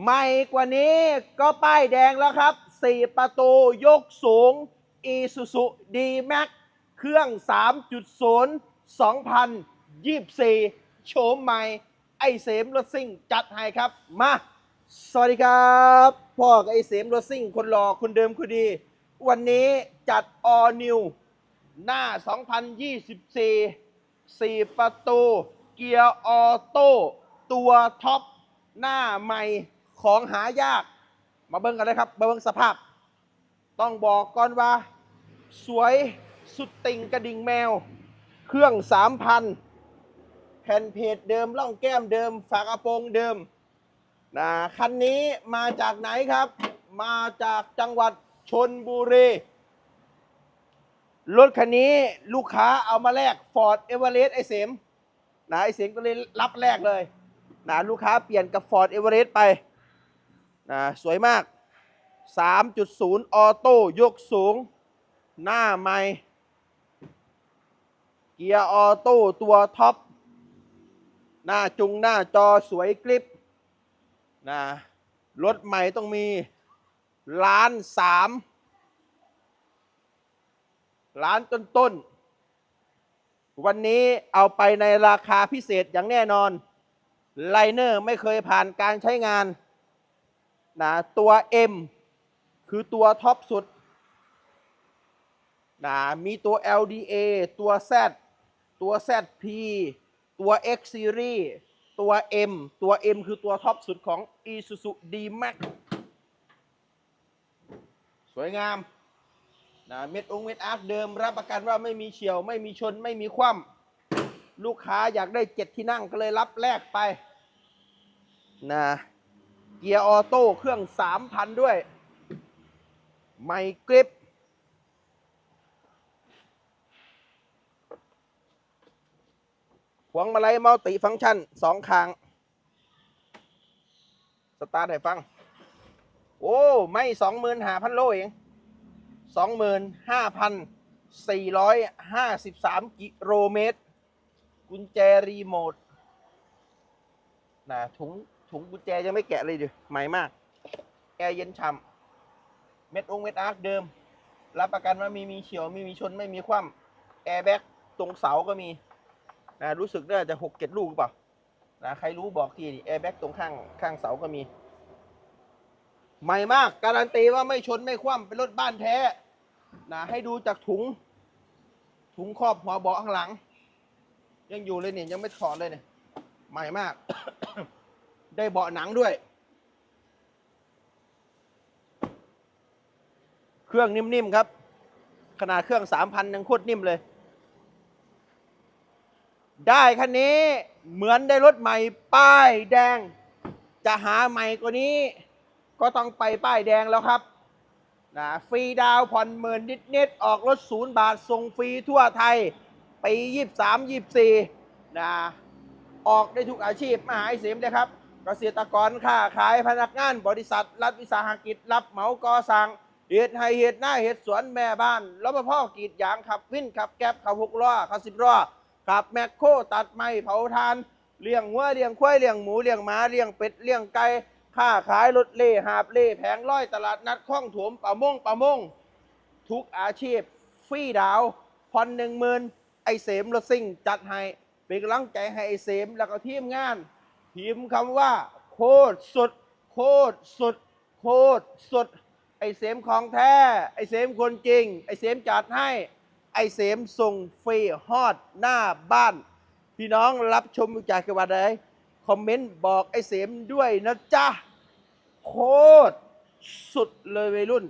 ใหม่กว่านี้ก็ป้ายแดงแล้วครับ 4 ประตูยกสูง Isuzu D-Max เครื่อง 3.0 2024 โฉมใหม่ ไอเสมรถซิ่งจัดให้ครับ มา สวัสดีครับ พ่อกับไอเสมรถซิ่งคนหล่อคนเดิมคนดี วันนี้จัด All New หน้า 2024 4 ประตู เกียร์ออโต้ตัวท็อปหน้าใหม่ ของหายาก มาเบิ่งกันเลยครับ มาเบิ่งสภาพ ต้องบอกก่อนว่า สวยสุดติ่งกระดิ่งแมว เครื่อง3,000แผ่นเพจเดิมล่องแก้มเดิม ฝากระโปรงเดิมนะคันนี้มาจากไหนครับ มาจากจังหวัดชนบุรีรถคันนี้ลูกค้าเอามาแลก Ford e v e r e s t ไอเสมนะไอเสมก็เลยรับแลกเลยนะลูกค้าเปลี่ยนกับ Ford e v e r e s t ไป นะสวยมาก 3.0 ออโต้ยกสูง หน้าใหม่เกียร์ออโต้ตัวท็อป หน้าจุงหน้าจอสวยกริบนะรถใหม่ต้องมีล้านสามล้านต้นๆวันนี้เอาไปในราคาพิเศษอย่างแน่นอน ไลเนอร์ไม่เคยผ่านการใช้งาน นะตัว M คือตัวท็อปสุดนะมีตัว LDA ตัว Z ตัว ZP ตัว X Series ตัว M ตัว M คือตัวท็อปสุดของ Isuzu D-Max สวยงามนะเม็ดองเม็ดอาร์คเดิมรับประกันว่าไม่มีเฉียว ไม่มีชนไม่มีคว่ำลูกค้าอยากได้เจ็ดที่นั่งก็เลยรับแลกไปนะ เกียร์ออโต้เครื่องสามพันด้วย ไมกริปพวงมาลัยมัลติฟังก์ชันสองคาง สตาร์ทให้ฟัง โอ้ ไม่สองหมื่นหาพันโลเอง25,453กิโลเมตร กุญแจรีโมทนะถุง ถุงกุญแจยังไม่แกะเลยดิใหม่มาก แอร์เย็นฉ่ำเม็ดองเม็ดอาร์คเดิม รับประกันว่ามีมีเฉียวม่มีชนไม่มีคว่ำแอร์แบ็กตรงเสาก็มีนะรู้สึกน่าจะหกเจ็ดลูกหรือเปล่านะใครรู้บอกทีดิแอร์แบ็กตรงข้างข้างเสาก็มี ใหม่มาก การันตีว่าไม่ชนไม่คว่ำเป็นรถบ้านแท้นะให้ดูจากถุง ถุงครอบหัวเบาะข้างหลัง ยังอยู่เลยเนี่ยยังไม่ถอดเลยเนี่ยใหม่มาก ได้เบาะหนังด้วย เครื่องนิ่มๆครับ ขนาดเครื่องสามพันยังโคตรนิ่มเลย ได้คันนี้เหมือนได้รถใหม่ป้ายแดง จะหาใหม่กว่านี้ ก็ต้องไปป้ายแดงแล้วครับนะฟรีดาวผ่อนหมื่นนิดๆออกรถศูนย์บาทส่งฟรีทั่วไทยปียี่สามยี่สี่นะออกได้ทุกอาชีพมาหาอ้เสียมเลยครับ เกษตรกรค้าขายพนักงานบริษัท รัฐวิสาหกิจ รับเหมาก่อสร้างเหตุให้เหตุหน้าเหตุสวนแม่บ้านรปภกรีดยางขับวินขับแก๊บขับหกล้อขับสิบล้อขับแมคโครตัดไม้เผาทานเลี้ยงวัวเลี้ยงควายเลี้ยงหมูเลี้ยงหมาเลี้ยงเป็ดเลี้ยงไก่ค้าขายรถเล่หาบเล่แผงร้อยตลาดนัดคล้องถมป่ามงป่ามงทุกอาชีพฟรีดาวน์ผ่อนหนึ่งหมื่นไอเสมรถซิ่งจัดให้เป็นกำลังใจให้ไอเสมแล้วก็ทีมงาน พิมพ์คำว่า โคตรสุด โคตรสุด โคตรสุด ไอเสมของแท้ ไอเสมคนจริง ไอเสมจัดให้ ไอเสมส่งฟรีฮอดหน้าบ้าน พี่น้องรับชมจากจังหวัดใดคอมเมนต์บอกไอเสมด้วยนะจ๊ะ โคตรสุดเลยวัยรุ่น